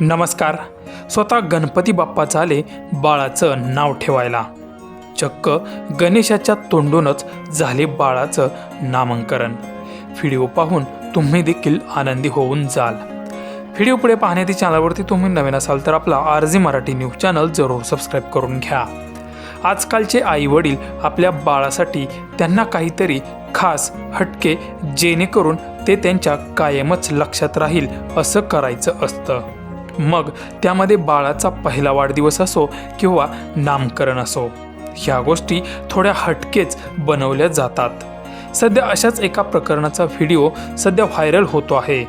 नमस्कार. स्वतः गणपती बाप्पा झाले बाळाचं नाव ठेवायला. चक्क गणेशाच्या तोंडूनच झाले बाळाचं नामांकरण. व्हिडिओ पाहून तुम्ही देखील आनंदी होऊन जाल. व्हिडिओ पुढे पाहण्याची चॅनलवरती तुम्ही नवीन असाल तर आपला R G Marathi news channel जरूर सबस्क्राईब करून घ्या. आजकालचे आई वडील आपल्या बाळासाठी त्यांना काहीतरी खास हटके जेणेकरून ते त्यांच्या कायमच लक्षात राहील असं करायचं असतं. मग त्यामध्ये बाळाचा पहिला वाढदिवस असो किंवा नामकरण असो. ह्या गोष्टी थोड्या हटकेच बनवल्या जातात. सध्या अशाच एका प्रकरणाचा व्हिडिओ सध्या व्हायरल होतो आहे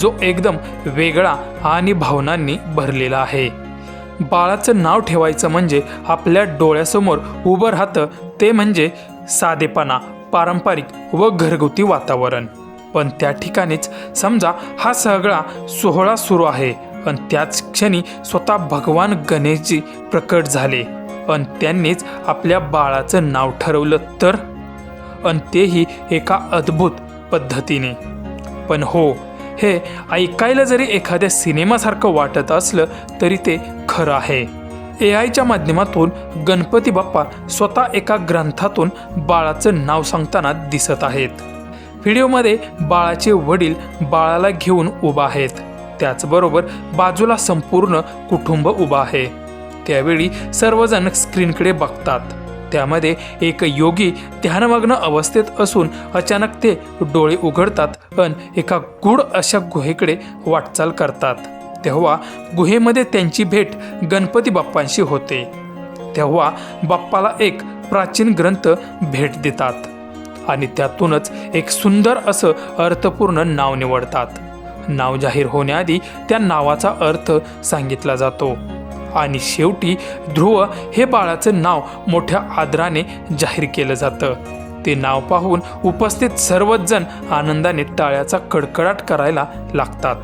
जो एकदम वेगळा आणि भावनांनी भरलेला आहे. बाळाचं नाव ठेवायचं म्हणजे आपल्या डोळ्यासमोर उभं राहतं ते म्हणजे साधेपणा पारंपरिक व घरगुती वातावरण. पण त्या ठिकाणीच समजा हा सगळा सोहळा सुरू आहे पण त्याच क्षणी स्वतः भगवान गणेशजी प्रकट झाले. पण त्यांनीच आपल्या बाळाचं नाव ठरवलं तर? अन तेही एका अद्भुत पद्धतीने. पण हो हे ऐकायला जरी एखाद्या सिनेमासारखं वाटत असलं तरी ते खरं आहे. ए आयच्या माध्यमातून गणपती बाप्पा स्वतः एका ग्रंथातून बाळाचं नाव सांगताना दिसत आहेत. व्हिडिओमध्ये बाळाचे वडील बाळाला घेऊन उभा आहेत. त्याचबरोबर बाजूला संपूर्ण कुटुंब उभं आहे. त्यावेळी सर्वजण स्क्रीनकडे बघतात. त्यामध्ये एक योगी ध्यानमग्न अवस्थेत असून अचानक ते डोळे उघडतात पण एका गूढ अशा गुहेकडे वाटचाल करतात. तेव्हा गुहेमध्ये त्यांची भेट गणपती बाप्पांशी होते. तेव्हा बाप्पाला एक प्राचीन ग्रंथ भेट देतात आणि त्यातूनच एक सुंदर असं अर्थपूर्ण नाव निवडतात. नाव जाहीर होण्याआधी त्या नावाचा अर्थ सांगितला जातो. आणि शेवटी ध्रुव हे बाळाचं नाव मोठ्या आदराने जाहीर केलं जातं. ते नाव पाहून उपस्थित सर्वच जण आनंदाने टाळ्याचा कडकडाट करायला लागतात.